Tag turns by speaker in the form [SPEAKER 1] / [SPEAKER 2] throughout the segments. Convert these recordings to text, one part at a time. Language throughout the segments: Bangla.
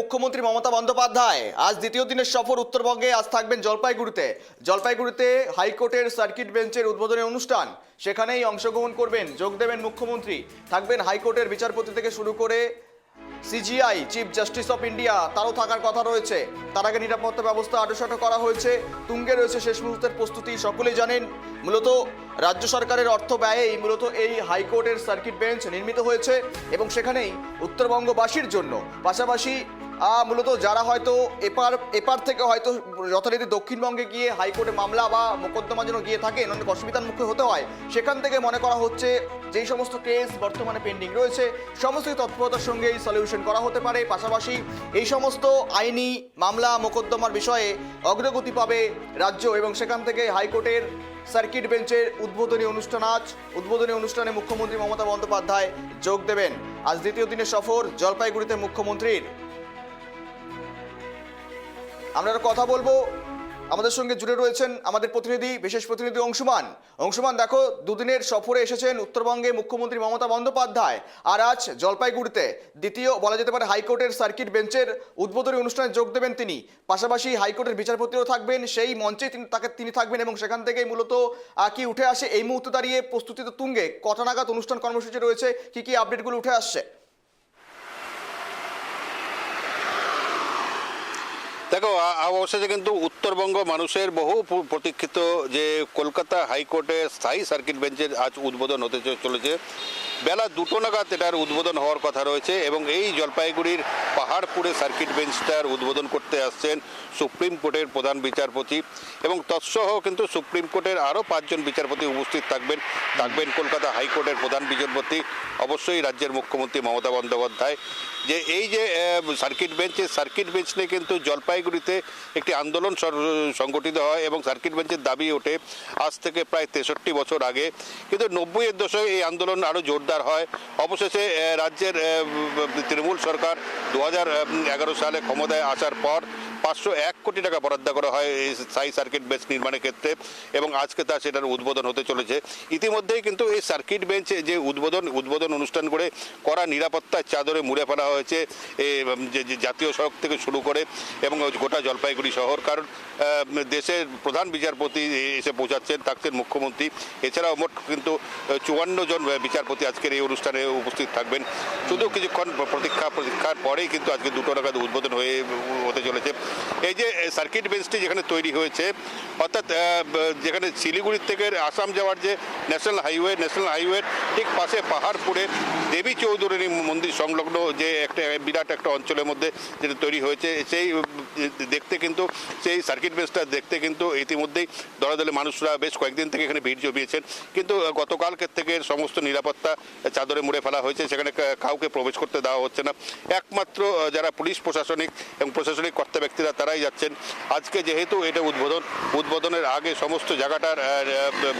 [SPEAKER 1] মুখ্যমন্ত্রী মমতা বন্দ্যোপাধ্যায়, আজ দ্বিতীয় দিনের সফর উত্তরবঙ্গে, আজ থাকবেন জলপাইগুড়িতে। জলপাইগুড়িতে হাইকোর্টের সার্কিট বেঞ্চের উদ্বোধনী অনুষ্ঠান, সেখানেই অংশগ্রহণ করবেন, যোগ দেবেন মুখ্যমন্ত্রী। থাকবেন হাইকোর্টের বিচারপতি থেকে শুরু করে CJI, chief justice of India, তারও থাকার কথা রয়েছে। তার আগে নিরাপত্তা ব্যবস্থা আটোসাটো করা হয়েছে। তুঙ্গে রয়েছে শেষ মুহূর্তের প্রস্তুতি, সকলেই জানেন। মূলত রাজ্য সরকারের অর্থ ব্যয়েই মূলত এই হাইকোর্টের সার্কিট বেঞ্চ নির্মিত হয়েছে এবং সেখানেই উত্তরবঙ্গবাসীর জন্য, পাশাপাশি মূলত যারা হয়তো এপার এপার থেকে হয়তো যথারীতি দক্ষিণবঙ্গে গিয়ে হাইকোর্টে মামলা বা মোকদ্দমা যেন গিয়ে থাকেন অনেক অসুবিধার মুখে হতে হয়, সেখান থেকে মনে করা হচ্ছে যেই সমস্ত কেস বর্তমানে পেন্ডিং রয়েছে, সমস্ত তৎপরতার সঙ্গে এই সলিউশন করা হতে পারে। পাশাপাশি এই সমস্ত আইনি মামলা, মোকদ্দমার বিষয়ে অগ্রগতি পাবে রাজ্য এবং সেখান থেকে হাইকোর্টের সার্কিট বেঞ্চের উদ্বোধনী অনুষ্ঠান আজ। উদ্বোধনী অনুষ্ঠানে মুখ্যমন্ত্রী মমতা বন্দ্যোপাধ্যায় যোগ দেবেন। আজ দ্বিতীয় দিনের সফর জলপাইগুড়িতে মুখ্যমন্ত্রীর। আমরা কথা বলব। আমাদের সঙ্গে জুড়ে রয়েছেন আমাদের প্রতিনিধি, বিশেষ প্রতিনিধি অংশুমান। অংশুমান, দেখো, দুদিনের সফরে এসেছেন উত্তরবঙ্গে মুখ্যমন্ত্রী মমতা বন্দ্যোপাধ্যায় আর আজ জলপাইগুড়িতে দ্বিতীয় বলা যেতে পারে হাইকোর্টের সার্কিট বেঞ্চের উদ্বোধনী অনুষ্ঠানে যোগ দেবেন তিনি। পাশাপাশি হাইকোর্টের বিচারপতিও থাকবেন, সেই মঞ্চে তিনি তাকে তিনি থাকবেন এবং সেখান থেকেই মূলত কি উঠে আসে এই মুহূর্তে দাঁড়িয়ে প্রস্তুতি তো তুঙ্গে। কটা নাগাদ অনুষ্ঠান কর্মসূচি রয়েছে, কি কি আপডেটগুলো উঠে আসছে?
[SPEAKER 2] দেখো অবশেষে কিন্তু উত্তরবঙ্গ মানুষের বহু প্রতীক্ষিত যে কলকাতা হাইকোর্টের স্থায়ী সার্কিট বেঞ্চের আজ উদ্বোধন হতে চলেছে। বেলা দুটো নাগাদ এটার উদ্বোধন হওয়ার কথা রয়েছে এবং এই জলপাইগুড়ির পাহাড়পুরে সার্কিট বেঞ্চটার উদ্বোধন করতে আসছেন সুপ্রিম কোর্টের প্রধান বিচারপতি এবং তৎসহ কিন্তু সুপ্রিম কোর্টের আরও পাঁচজন বিচারপতি উপস্থিত থাকবেন। থাকবেন কলকাতা হাইকোর্টের প্রধান বিচারপতি, অবশ্যই রাজ্যের মুখ্যমন্ত্রী মমতা বন্দ্যোপাধ্যায়। যে এই যে সার্কিট বেঞ্চ সার্কিট বেঞ্চ নিয়ে কিন্তু জলপাইগুড়িতে একটি আন্দোলন সংগঠিত হয় এবং সার্কিট বেঞ্চের দাবি ওঠে, আজ থেকে প্রায় তেষট্টি বছর আগে। কিন্তু নব্বইয়ের দশকে এই আন্দোলন আরও জোরদার হয়। অবশেষে রাজ্যের তৃণমূল সরকার দু সালে ক্ষমতায় আসার পর পাঁচশো এক কোটি টাকা বরাদ্দ করা হয় এই স্থায়ী সার্কিট বেঞ্চ নির্মাণের ক্ষেত্রে এবং আজকে তা সেটার উদ্বোধন হতে চলেছে। ইতিমধ্যেই কিন্তু এই সার্কিট বেঞ্চে যে উদ্বোধন উদ্বোধন অনুষ্ঠান করে করা নিরাপত্তার চাদরে মুড়ে ফেলা হয়েছে যে জাতীয় সড়ক থেকে শুরু করে এবং গোটা জলপাইগুড়ি শহর। কারণ দেশের প্রধান বিচারপতি এসে পৌঁছাচ্ছেন, থাকছেন মুখ্যমন্ত্রী। এছাড়াও মোট কিন্তু চুয়ান্ন জন বিচারপতি আজকের এই অনুষ্ঠানে উপস্থিত থাকবেন। শুধু কিছুক্ষণ প্রতীক্ষা প্রতীক্ষার পরেই কিন্তু আজকে দুটো নাগাদ উদ্বোধন হয়ে, হতে চলেছে। এই যে সার্কিট বেঞ্চটি যেখানে তৈরি হয়েছে, অর্থাৎ যেখানে শিলিগুড়ির থেকে আসাম যাওয়ার যে ন্যাশনাল হাইওয়ে ন্যাশনাল হাইওয়ের ঠিক পাশে পাহাড়পুরে দেবী চৌধুরী মন্দির সংলগ্ন যে একটা, বিরাট একটা অঞ্চলের মধ্যে যেটা তৈরি হয়েছে, সেই দেখতে কিন্তু, সেই সার্কিট বেঞ্চটা দেখতে কিন্তু ইতিমধ্যেই দলে দলে মানুষরা বেশ কয়েকদিন থেকে এখানে ভিড় জমিয়েছেন। কিন্তু গতকালকে থেকে সমস্ত নিরাপত্তা চাদরে মুড়ে ফেলা হয়েছে, সেখানে কাউকে প্রবেশ করতে দেওয়া হচ্ছে না। একমাত্র যারা পুলিশ প্রশাসনিক এবং প্রশাসনিক কর্তা ব্যক্তিরা তারাই যাচ্ছেন। আজকে যেহেতু এটা উদ্বোধন, উদ্বোধনের আগে সমস্ত জায়গাটার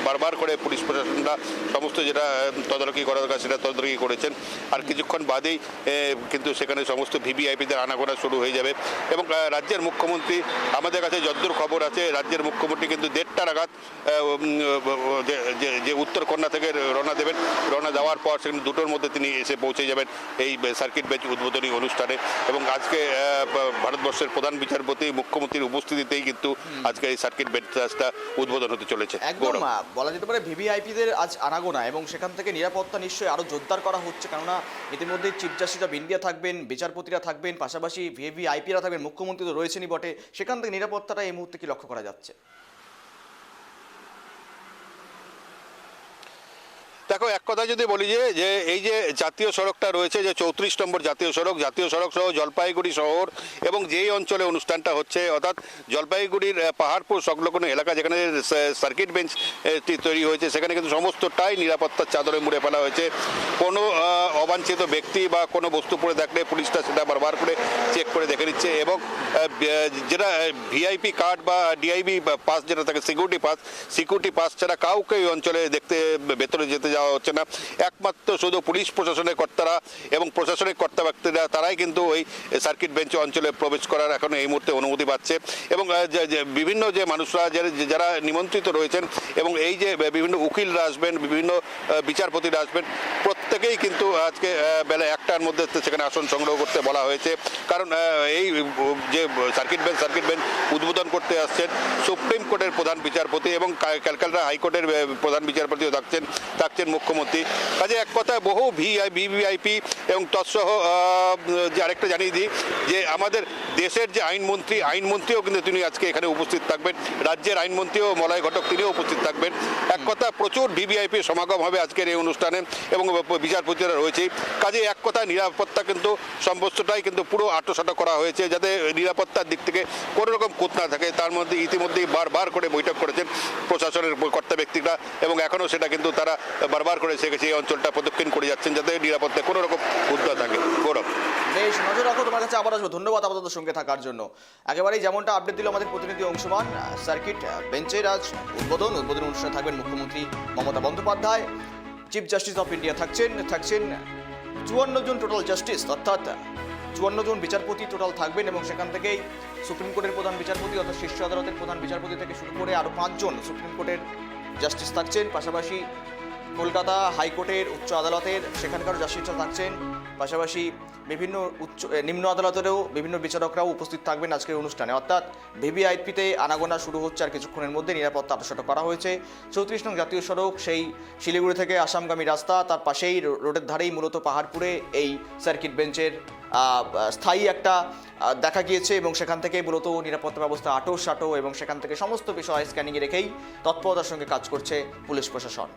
[SPEAKER 2] বারবার করে পুলিশ প্রশাসনরা সমস্ত যেটা তদারকি করার কাছে সেটা তদারকি করেছেন। আর কিছুক্ষণ বাদেই কিন্তু সেখানে সমস্ত ভিভিআইপিদের আনাগোনা শুরু হয়ে যাবে এবং রাজ্যের মুখ্যমন্ত্রী, আমাদের কাছে যদ্দূর খবর আছে, রাজ্যের মুখ্যমন্ত্রী কিন্তু দেড়টা নাগাদ যে- উত্তরকন্যা থেকে রওনা দেবেন। রওনা দেওয়ার পর সেখানে দুটোর মধ্যে তিনি এসে পৌঁছে যাবেন এই সার্কিট বেঞ্চ উদ্বোধনী অনুষ্ঠানে। এবং আজকে ভারতবর্ষের প্রধান বিচারপতি মুখ্যমন্ত্রীর উপস্থিতিতেই কিন্তু আজকে এই সার্কিট বেঞ্চটা উদ্বোধন হতে চলেছে।
[SPEAKER 1] একদম। বলা যেতে পারে ভিভিআইপিদের আজ আনাগোনা এবং সেখান থেকে নিরাপত্তা নিশ্চয়ই আরও জোরদার করা হচ্ছে। কেননা ইতিমধ্যে চিফ জাস্টিস অফ ইন্ডিয়া থাকবেন বিচারপতিরা থাকবেন পাশাপাশি ভিভিআইপিরা থাকবেন মুখ্যমন্ত্রী তো রয়েছেনই বটে। সেখান থেকে নিরাপত্তাটা এই মুহূর্তে কি লক্ষ্য করা যাচ্ছে?
[SPEAKER 2] দেখো, এক কথা যদি বলি যে যে এই যে জাতীয় সড়কটা রয়েছে, যে চৌত্রিশ নম্বর জাতীয় সড়ক জাতীয় সড়ক সহ জলপাইগুড়ি শহর এবং যেই অঞ্চলে অনুষ্ঠানটা হচ্ছে, অর্থাৎ জলপাইগুড়ির পাহাড়পুর সংলগ্ন এলাকা যেখানে সার্কিট বেঞ্চ তৈরি হয়েছে, সেখানে কিন্তু সমস্তটাই নিরাপত্তার চাদরে মুড়ে ফেলা হয়েছে। কোনো অবাঞ্ছিত ব্যক্তি বা কোনো বস্তু পড়ে থাকলে পুলিশটা সেটা বারবার করে চেক করে দেখে নিচ্ছে এবং যেটা ভিআইপি কার্ড বা ডিআইবি পাস যেটা থাকে, সিকিউরিটি পাস সিকিউরিটি পাস ছাড়া কাউকে এই অঞ্চলে দেখতে, ভেতরে যেতে যাওয়া হচ্ছে না। একমাত্র শুধু পুলিশ প্রশাসনের কর্তারা এবং প্রশাসনিক কর্তা ব্যক্তিরা, তারাই কিন্তু ওই সার্কিট বেঞ্চ অঞ্চলে প্রবেশ করার এখন এই মুহূর্তে অনুমতি পাচ্ছে। এবং বিভিন্ন যে মানুষরা যারা- নিমন্ত্রিত রয়েছেন এবং এই যে, বিভিন্ন উকিলরা আসবেন, বিভিন্ন বিচারপতিরা আসবেন প্রত্যেকেই কিন্তু আজকে বেলা একটার মধ্যে সেখানে আসন সংগ্রহ করতে বলা হয়েছে। কারণ এই, যে সার্কিট বেঞ্চ সার্কিট বেঞ্চ উদ্বোধন করতে আসছেন সুপ্রিম কোর্টের প্রধান বিচারপতি এবং ক্যালকাটা হাইকোর্টের প্রধান বিচারপতিও থাকছেন থাকছেন মুখ্যমন্ত্রী। কাজে এক কথায় বহু ভিআই, ভিভিআইপি এবং তৎসহ যে আরেকটা জানিয়ে দিই, যে আমাদের দেশের যে আইনমন্ত্রী, আইনমন্ত্রীও কিন্তু তিনি আজকে এখানে উপস্থিত থাকবেন। রাজ্যের আইনমন্ত্রীও মলয় ঘটক তিনিও উপস্থিত থাকবেন। এক কথা, প্রচুর ভিভিআইপি সমাগম হবে আজকের এই অনুষ্ঠানে এবং বিচারপতিরা রয়েছে। কাজে এক কথা নিরাপত্তা কিন্তু সমস্তটাই কিন্তু পুরো আটোসাটো করা হয়েছে, যাতে নিরাপত্তার দিক থেকে কোনো রকম কোত না থাকে। তার মধ্যে ইতিমধ্যেই বারবার করে বৈঠক করেছেন প্রশাসনের কর্তা ব্যক্তিরা এবং এখনও সেটা কিন্তু তারা বারবার করে সে সেই অঞ্চলটা প্রদক্ষিণ করে যাচ্ছেন যাতে নিরাপত্তায় কোনো রকম উদ্যোগ থাকে। গৌরব।
[SPEAKER 1] বেশ, নজর রাখো তোমার কাছে, আবার আসব। ধন্যবাদ আপাতত সঙ্গে থাকার জন্য। একেবারেই যেমনটা আপডেট দিল আমাদের প্রতিনিধি অংশমান সার্কিট বেঞ্চের আজ উদ্বোধন। উদ্বোধন অনুষ্ঠানে থাকবেন মুখ্যমন্ত্রী Mamata Bandyopadhyay. Chief justice of India থাকছেন থাকছেন চুয়ান্ন জন টোটাল জাস্টিস অর্থাৎ চুয়ান্ন জন বিচারপতি টোটাল থাকবেন এবং সেখান থেকেই সুপ্রিম কোর্টের প্রধান বিচারপতি অর্থাৎ শীর্ষ আদালতের প্রধান বিচারপতি থেকে শুরু করে আরও পাঁচজন সুপ্রিম কোর্টের জাস্টিস থাকছেন। পাশাপাশি কলকাতা হাইকোর্টের উচ্চ আদালতের সেখানকারও জাস্টিসরা থাকছেন। পাশাপাশি বিভিন্ন উচ্চ নিম্ন আদালতেরও বিভিন্ন বিচারকরাও উপস্থিত থাকবেন আজকের অনুষ্ঠানে। অর্থাৎ ভিভিআইপিতে আনাগোনা শুরু হচ্ছে আর কিছুক্ষণের মধ্যে নিরাপত্তা আটশোটা করা হয়েছে। চৌত্রিশ নং জাতীয় সড়ক, সেই শিলিগুড়ি থেকে আসামগামী রাস্তা, তার পাশেই রোডের ধারেই মূলত পাহাড়পুরে এই সার্কিট বেঞ্চের স্থায়ী একটা দেখা গিয়েছে এবং সেখান থেকে মূলত নিরাপত্তা ব্যবস্থা আটো সাটো এবং সেখান থেকে সমস্ত বিষয় স্ক্যানিংয়ে রেখেই তৎপরতার সঙ্গে কাজ করছে পুলিশ প্রশাসন।